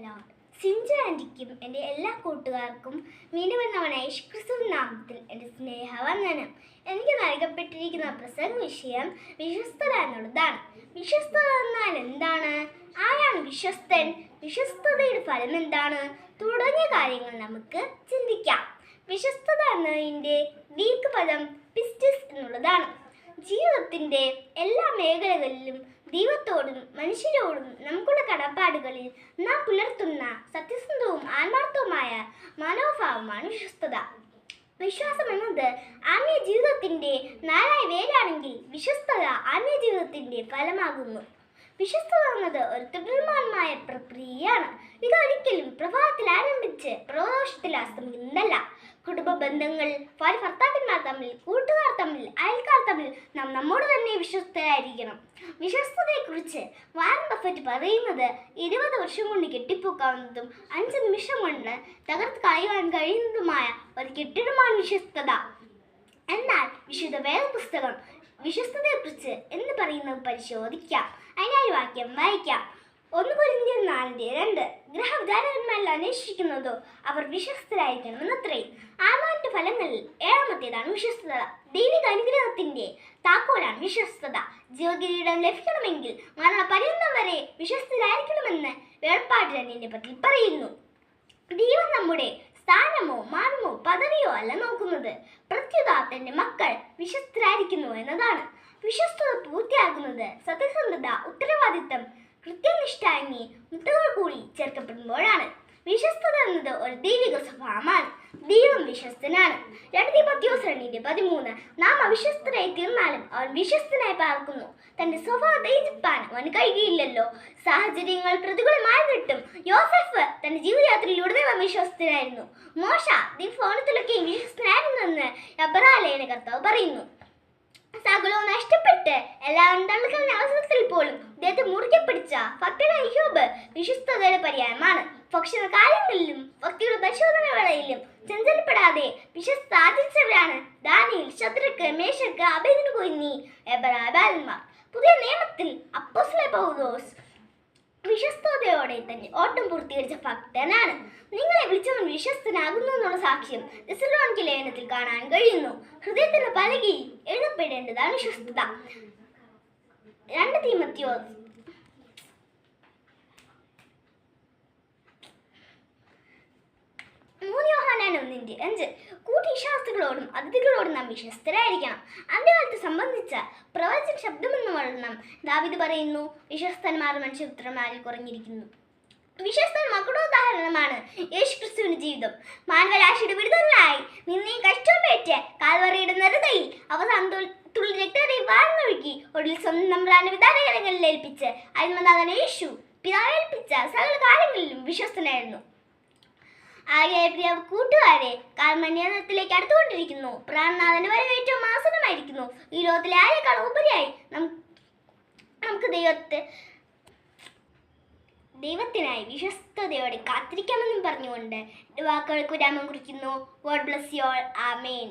Hello Sinju ആന്റിക്കും എന്റെ എല്ലാ കൂട്ടുകാർക്കും വീണ്ടും എന്നവൻ യേശുക്രിസ്തു നാമത്തിൽ എന്റെ സ്നേഹവന്ദനം. എനിക്ക് നൽകപ്പെട്ടിരിക്കുന്ന പ്രസംഗ വിഷയം വിശ്വസ്തത എന്നുള്ളതാണ്. വിശ്വസ്തത എന്നാൽ എന്താണ്? ആരാണ് വിശ്വസ്തൻ? വിശ്വസ്തതയുടെ ഫലം എന്താണ്? തുടങ്ങിയ കാര്യങ്ങൾ നമുക്ക് ചിന്തിക്കാം. വിശ്വസ്തത എന്നതിന്റെ വീക്ക് പദം പിസ്റ്റിസ് എന്നുള്ളതാണ്. ജീവിതത്തിന്റെ എല്ലാ മേഖലകളിലും ദൈവത്തോടും മനുഷ്യരോടും നമുക്കുള്ള കടപ്പാടുകളിൽ നാം പുലർത്തുന്ന സത്യസന്ധവും ആത്മാർത്ഥവുമായ മനോഭാവമാണ് വിശ്വസ്തത. വിശ്വാസം എന്നത് ആത്മീയ ജീവിതത്തിന്റെ നാലായ വേരാണെങ്കിൽ വിശ്വസ്തത ആത്മീയ ജീവിതത്തിന്റെ ഫലമാകുന്നു. വിശ്വസ്തത എന്നത് ഒരു തുടർമാനമായ പ്രക്രിയയാണ്. ഇതൊരിക്കലും പ്രഭാതത്തിൽ ആരംഭിച്ച് പ്രദോഷത്തിൽ അസ്തമിക്കുന്നതല്ല കുടുംബ ബന്ധങ്ങൾ ഭർത്താക്കന്മാർ തമ്മിൽ കൂട്ടുകാർ തമ്മിൽ അയൽക്കാർ തമ്മിൽ നാം നമ്മോട് തന്നെ വിശ്വസ്തരായിരിക്കണം. വിശ്വസ്തതയെക്കുറിച്ച് വാരം ബഫറ്റ് പറയുന്നത് ഇരുപത് വർഷം കൊണ്ട് കെട്ടിപ്പോക്കാവുന്നതും അഞ്ച് നിമിഷം കൊണ്ട് തകർത്ത് കളയുവാൻ കഴിയുന്നതുമായ ഒരു കെട്ടിടമാണ് വിശ്വസ്തത. എന്നാൽ വിശുദ്ധ വേദപുസ്തകം വിശ്വസ്തതയെക്കുറിച്ച് എന്ന് പറയുന്നത് പരിശോധിക്കാം. അതിനായി വാക്യം വായിക്കാം. ഒന്ന് പൊരിന്തിയ നാലിന്റെ രണ്ട്. അന്വേഷിക്കുന്നതോ അവർ വിശ്വസ്തരായിരിക്കണമെന്നത്രേ. ആത്മാവിന്റെ ഫലങ്ങളിൽ ഏഴാമത്തേതാണ് വിശ്വസ്തത. ദൈവിക അനുഗ്രഹത്തിന്റെ താക്കോലാണ് വിശ്വസ്തത. ജീവകിരീടം ലഭിക്കണമെങ്കിൽ മരണപര്യന്തം വരെ വിശ്വസ്തരായിരിക്കണമെന്ന് വേർപാട് രണ്ടിന്റെ പറയുന്നു. ദൈവം നമ്മുടെ സ്ഥാനമോ മാനമോ പദവിയോ അല്ല നോക്കുന്നത്. പ്രത്യുത തന്റെ മക്കൾ വിശ്വസ്തരായിരിക്കുന്നു എന്നതാണ്. വിശ്വസ്തത പൂർത്തിയാക്കുന്നത് സത്യസന്ധത ഉത്തരവാദിത്തം കൃത്യനിഷ്ഠ എന്നീ മുത്തുകൾ കൂടി ചേർക്കപ്പെടുമ്പോഴാണ്. വിശ്വസ്തത എന്നത് ഒരു ദൈവിക സ്വഭാവമാണ്. ദൈവം വിശ്വസ്തനാണ്. രണ്ട് തിമത്യോസ് രണ്ടിന്റെ പതിമൂന്ന് നാം അവിശ്വസ്തരായി തീർന്നാലും അവൻ വിശ്വസ്തനായി പാർക്കുന്നു. തന്റെ സ്വഭാവം തേജിപ്പാൻ അവന് കഴിയുകയില്ലല്ലോ. സാഹചര്യങ്ങൾ പ്രതികൂലമായിരുന്നിട്ടും യോസഫ് തന്റെ ജീവിതയാത്രയിലുടനീളം വിശ്വസ്തനായിരുന്നു. മോശ ദിഫോണത്തിലൊക്കെ വിശ്വസ്തനായിരുന്നെന്ന് എബ്രാലേന കർത്താവ് പറയുന്നു. സകലവും നഷ്ടപ്പെട്ട് എല്ലാവരും തള്ളിക്കളഞ്ഞ അവസരത്തിൽ പോലും അദ്ദേഹത്തെ മുറുകെ പിടിച്ച ഭക്തനായ ഹ്യൂബ് വിശ്വസ്തതയുടെ പര്യായമാണ്. ഭക്ഷണ കാലങ്ങളിലും ഭക്തിയുടെ പരിശോധന വേളയിലും ചഞ്ചലപ്പെടാതെ വിശ്വസ്ത സാധിച്ചവരാണ് ദാനിയിൽ ശത്രുക്ക് മേശക്ക് അഭേദന കൊയ്ന്നി എബരാബാലന്മാർ പുതിയ നിയമത്തിൽ അപ്പോസ്ലെ പൗലോസ് വിശ്വസ്തയോടെ തന്നെ ഓട്ടം പൂർത്തീകരിച്ച ഭക്തനാണ്. നിങ്ങളെ വിളിച്ചവൻ വിശ്വസ്തനാകുന്നു എന്നുള്ള സാക്ഷ്യം തെസലോണിക്ക് ലേഖനത്തിൽ കാണാൻ കഴിയുന്നു. ഹൃദയത്തിന്റെ പലകയിൽ എഴുതപ്പെടേണ്ടതാണ് വിശ്വസ്തത. രണ്ട് തീമത്തിയോ ഒന്നിന്റെ അഞ്ച്. കൂട്ടിശാസ്ത്രികളോടും അതിഥികളോടും നാം വിശ്വസ്തരായിരിക്കണം. അന്ത്യകാലത്ത് സംബന്ധിച്ച പ്രവചന ശബ്ദമെന്ന് വളർന്നം ദാവിദ് പറയുന്നു വിശ്വസ്തന്മാർ മനുഷ്യപുത്രന്മാരിൽ കുറഞ്ഞിരിക്കുന്നു. വിശ്വസ്തൻ മക്കളുടെ ഉദാഹരണമാണ് യേശു ക്രിസ്തുവിന് ജീവിതം. മാനവരാശിയുടെ വിടുതലിനായി നിന്നീ കഷ്ടമേറ്റ് കാൽവറിയുടെ നെറുകയിൽ അവസാനം തുള്ളി രക്തത്തെ വാങ്ങൊഴുക്കി ഒടുവിൽ സ്വന്തം നമ്പ്രാന്റെ വിധാനങ്ങളിൽ ഏൽപ്പിച്ച് അൽമനാഥൻ യേശു പിതാവേൽപ്പിച്ച സകല കാര്യങ്ങളിലും വിശ്വസ്തനായിരുന്നു. ആകെ കൂട്ടുകാരെ കാൽമന്യത്തിലേക്ക് അടുത്തുകൊണ്ടിരിക്കുന്നു. പ്രാണനാഥന് വരെ ഏറ്റവും ആസനമായിരിക്കുന്നു ഈ ലോകത്തിലെ ആരെക്കാളും ഉപരിയായി നമുക്ക് ദൈവത്തെ ദൈവത്തിനായി വിശ്വസ്തയോടെ കാത്തിരിക്കാമെന്നും പറഞ്ഞുകൊണ്ട് വാക്കുകൾക്ക് വിരാമം കുറിക്കുന്നു. God bless you all amen